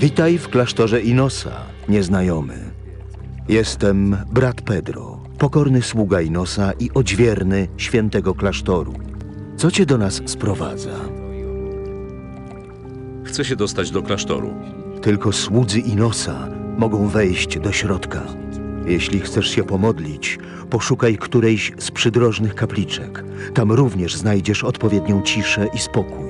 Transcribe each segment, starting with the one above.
Witaj w klasztorze Inosa, nieznajomy. Jestem brat Pedro, pokorny sługa Inosa i odźwierny świętego klasztoru. Co cię do nas sprowadza? Chcę się dostać do klasztoru. Tylko słudzy Inosa mogą wejść do środka. Jeśli chcesz się pomodlić, poszukaj którejś z przydrożnych kapliczek. Tam również znajdziesz odpowiednią ciszę i spokój.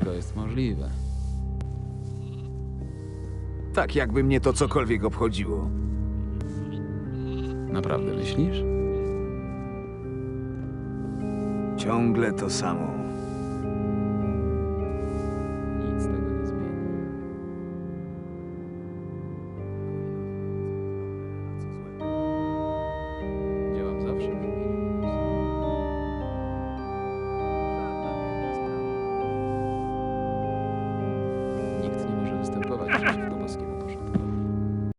Wszystko jest możliwe. Tak jakby mnie to cokolwiek obchodziło. Naprawdę myślisz? Ciągle to samo.